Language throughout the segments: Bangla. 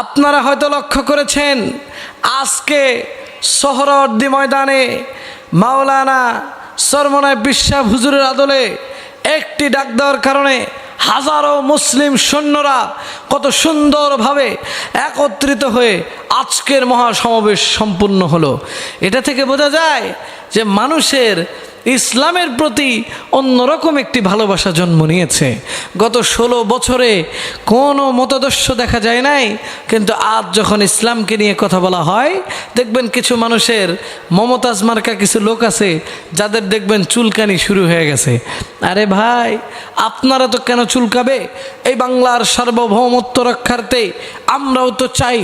আপনারা হয়তো লক্ষ্য করেছেন, আজকে সোহরওয়ার্দী ময়দানে মাওলানা সরমনায় বিশ্বাস হুজুরের আদলে একটি ডাক দেওয়ার কারণে হাজারো মুসলিম সৈন্যরা কত সুন্দরভাবে একত্রিত হয়ে আজকের মহাসমাবেশ সম্পূর্ণ হলো। এটা থেকে বোঝা যায় যে মানুষের ইসলামের প্রতি অন্যরকম একটি ভালোবাসা জন্ম নিয়েছে। গত ষোলো বছরে কোনো মতাদর্শ দেখা যায় নাই, কিন্তু আজ যখন ইসলামকে নিয়ে কথা বলা হয়, দেখবেন কিছু মানুষের মমতাজ মার্কা কিছু লোক আছে, যাদের দেখবেন চুলকানি শুরু হয়ে গেছে। আরে ভাই, আপনারা তো কেন চুলকাবে? এই বাংলার সার্বভৌমত্ব রক্ষার্থে আমরাও তো চাই,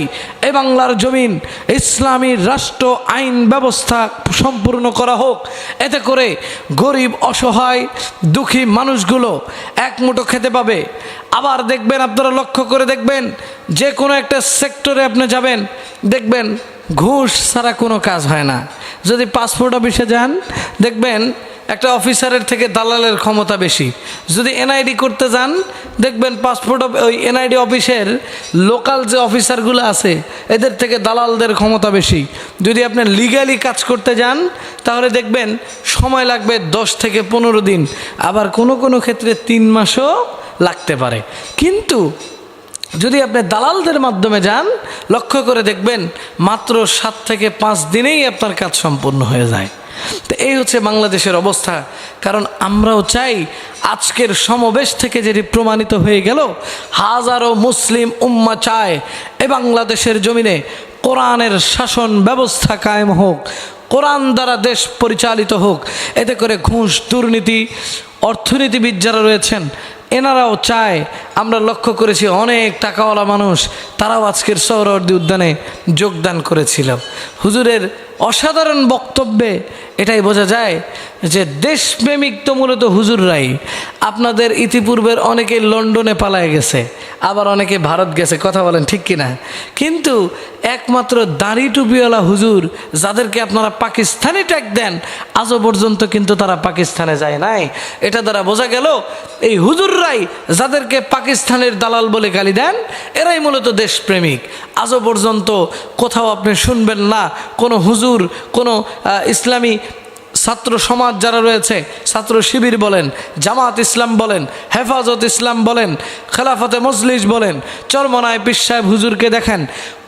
এ বাংলার জমিন, ইসলামী রাষ্ট্র, আইন, ব্যবস্থা সম্পূর্ণ করা হোক। এতে করে গরিব, অসহায়, দুঃখী মানুষগুলো এক মুঠো খেতে পাবে। আবার দেখবেন, আপনারা লক্ষ্য করে দেখবেন যে কোনো একটা সেক্টরে আপনি যাবেন, দেখবেন ঘুষ ছাড়া কোনো কাজ হয় না। যদি পাসপোর্ট অফিসে যান, দেখবেন একটা অফিসারের থেকে দালালের ক্ষমতা বেশি। যদি এনআইডি করতে যান, দেখবেন পাসপোর্ট ওই এনআইডি অফিসের লোকাল যে অফিসারগুলো আছে, এদের থেকে দালালদের ক্ষমতা বেশি। যদি আপনি লিগালি কাজ করতে যান, তাহলে দেখবেন সময় লাগবে দশ থেকে পনেরো দিন। আবার কোনো কোনো ক্ষেত্রে তিন মাসও লাগতে পারে। কিন্তু যদি আপনি দালালদের মাধ্যমে যান, লক্ষ্য করে দেখবেন মাত্র সাত থেকে পাঁচ দিনেই আপনার কাজ সম্পূর্ণ হয়ে যায়। তো এই হচ্ছে বাংলাদেশের অবস্থা। কারণ আমরাও চাই আজকের সমাবেশ থেকে যেটি প্রমাণিত হয়ে গেল, হাজারো মুসলিম উম্মা চায় এ বাংলাদেশের জমিনে কোরআনের শাসন ব্যবস্থা কায়েম হোক, কোরআন দ্বারা দেশ পরিচালিত হোক। এতে করে ঘুষ, দুর্নীতি অর্থনীতিবিদ যারা রয়েছেন। এনারাও চায়, আমরা লক্ষ্য করেছি অনেক টাকাওয়ালা মানুষ, তারাও আজকের সৌরবর্দী উদ্যানে যোগদান করেছিল হুজুরের অসাধারণ বক্তব্যে এটাই বোঝা যায় যে দেশপ্রেমিক তো মূলত হুজুররাই। আপনাদের ইতিপূর্বের অনেকে লন্ডনে পালায় গেছে আবার অনেকে ভারত গেছে, কথা বলেন ঠিক কিনা? কিন্তু একমাত্র দাড়ি টুপিওয়ালা হুজুর যাদেরকে আপনারা পাকিস্তানি ট্যাগ দেন, আজও পর্যন্ত কিন্তু তারা পাকিস্তানে যায় নাই। এটা দ্বারা বোঝা গেল, এই হুজুররাই যাদেরকে পাকিস্তানের দালাল বলে গালি দেন, এরাই মূলত দেশপ্রেমিক। আজও পর্যন্ত কোথাও আপনি শুনবেন না, কোনো হুজুর, কোনো ইসলামী ছাত্র সমাজ যারা রয়েছে, ছাত্র শিবির বলেন, জামাত ইসলাম বলেন, হেফাজত ইসলাম বলেন, খেলাফতে মজলিস বলেন, চরমনায় পীর সাহেব হুজুরকে দেখেন,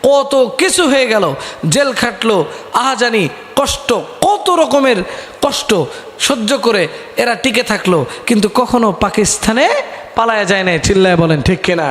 কত কিছু হয়ে গেল, জেল খাটলো, আহাজানি, কষ্ট, কত রকমের কষ্ট সহ্য করে এরা টিকে থাকল, কিন্তু কখনো পাকিস্তানে পালায়া যায় নাই, চিল্লায় বলেন, ঠিক কিনা?